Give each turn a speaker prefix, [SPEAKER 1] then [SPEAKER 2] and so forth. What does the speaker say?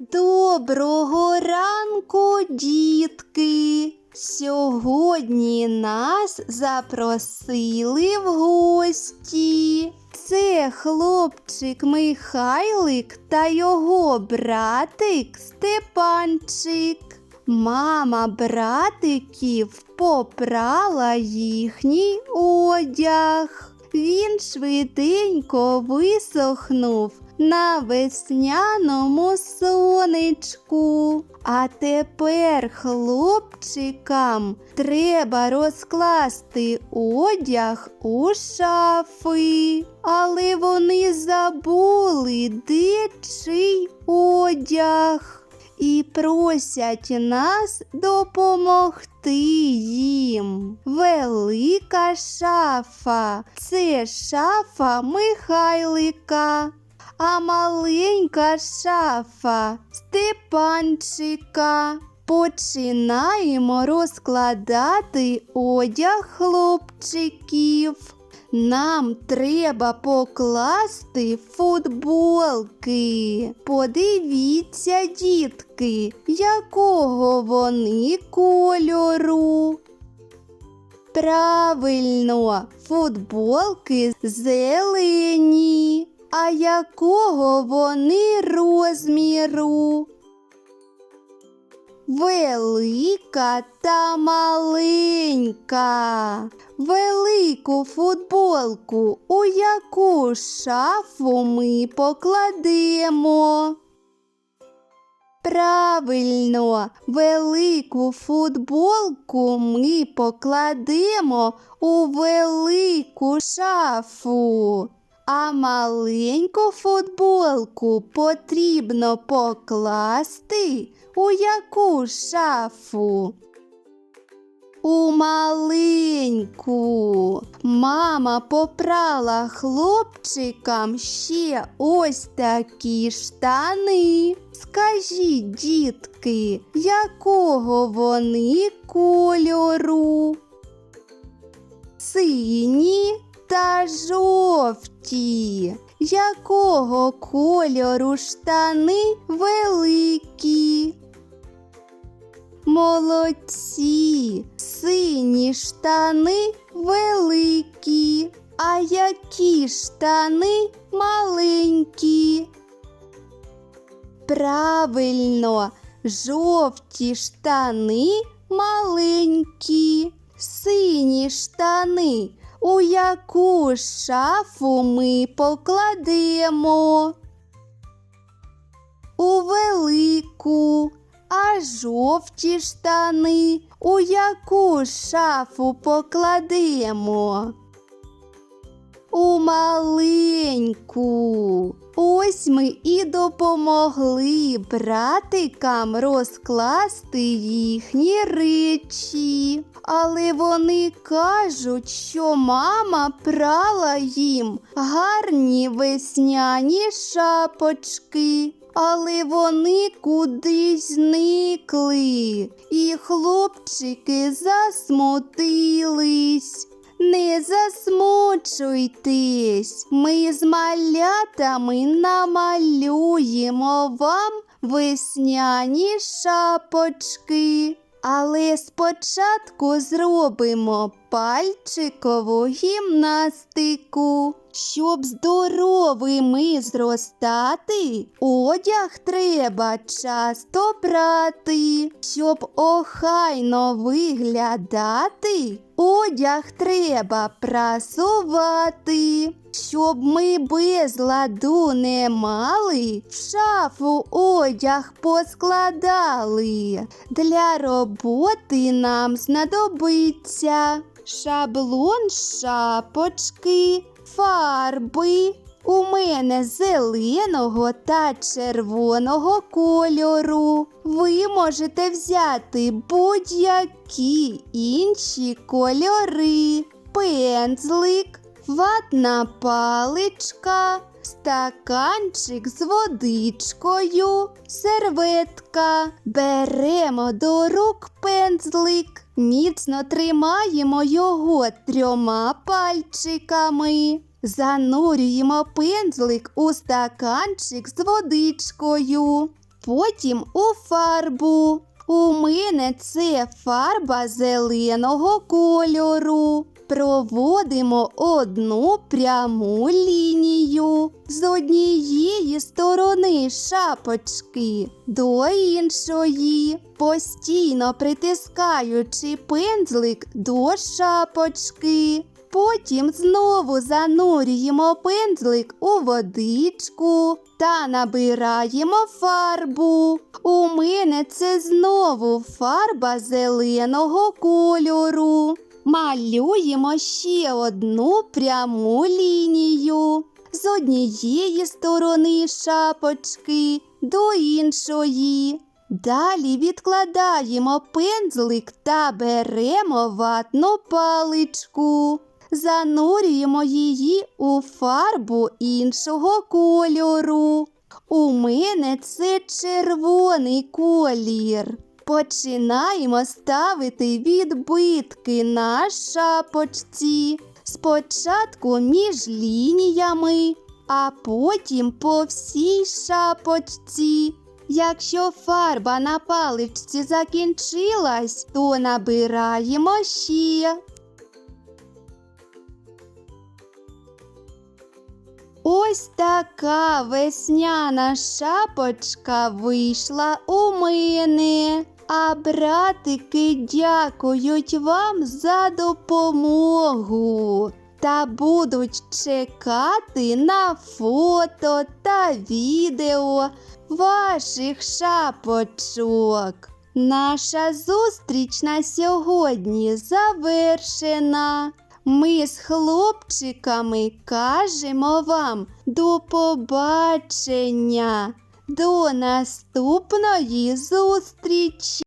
[SPEAKER 1] Доброго ранку, дітки! Сьогодні нас запросили в гості. Це хлопчик Михайлик та його братик Степанчик. Мама братиків попрала їхній одяг. Він швиденько висохнув на весняному сонечку. А тепер хлопчикам треба розкласти одяг у шафи. Але вони забули, де чий одяг і просять нас допомогти їм. Велика шафа це шафа Михайлика, а маленька шафа Степанчика. Починаємо розкладати одяг хлопчиків. Нам треба покласти футболки. Подивіться, дітки, якого вони кольору. Правильно, футболки зелені. А якого вони розміру? Велика та маленька. Велику футболку, у яку шафу ми покладемо. Правильно, велику футболку ми покладемо у велику шафу. А маленьку футболку потрібно покласти у яку шафу? У маленьку. Мама попрала хлопчикам ще ось такі штани. Скажіть, дітки, якого вони кольору? Сині та жовті. Якого кольору штани великі? Молодці, сині штани великі, а які штани маленькі? Правильно, жовті штани маленькі, сині штани. У яку шафу ми покладемо? У велику. А жовті штани у яку шафу покладемо? У маленьку. Ось ми і допомогли братикам розкласти їхні речі. Але вони кажуть, що мама прала їм гарні весняні шапочки. Але вони кудись зникли, і хлопчики засмутились. Не засмучуйтесь, ми з малятами намалюємо вам весняні шапочки. Але спочатку зробимо пальчикову гімнастику. Щоб здоровими зростати, одяг треба часто брати. Щоб охайно виглядати, одяг треба прасувати. Щоб ми без ладу не мали, в шафу одяг поскладали. Для роботи нам знадобиться шаблон шапочки, фарби. У мене зеленого та червоного кольору. Ви можете взяти будь-які інші кольори, пензлик, ватна паличка, стаканчик з водичкою, серветка. Беремо до рук пензлик, міцно тримаємо його трьома пальчиками. Занурюємо пензлик у стаканчик з водичкою потім у фарбу. У мене це фарба зеленого кольору. Проводимо одну пряму лінію з однієї сторони шапочки до іншої, постійно притискаючи пензлик до шапочки. Потім знову занурюємо пензлик у водичку та набираємо фарбу. У мене це знову фарба зеленого кольору. Малюємо ще одну пряму лінію з однієї сторони шапочки до іншої. Далі відкладаємо пензлик та беремо ватну паличку. Занурюємо її у фарбу іншого кольору. У мене це червоний колір. Починаємо ставити відбитки на шапочці. Спочатку між лініями, а потім по всій шапочці. Якщо фарба на паличці закінчилась, то набираємо ще. Ось така весняна шапочка вийшла у мене. А братики дякують вам за допомогу та будуть чекати на фото та відео ваших шапочок. Наша зустріч на сьогодні завершена. Ми з хлопчиками кажемо вам до побачення, до наступної зустрічі!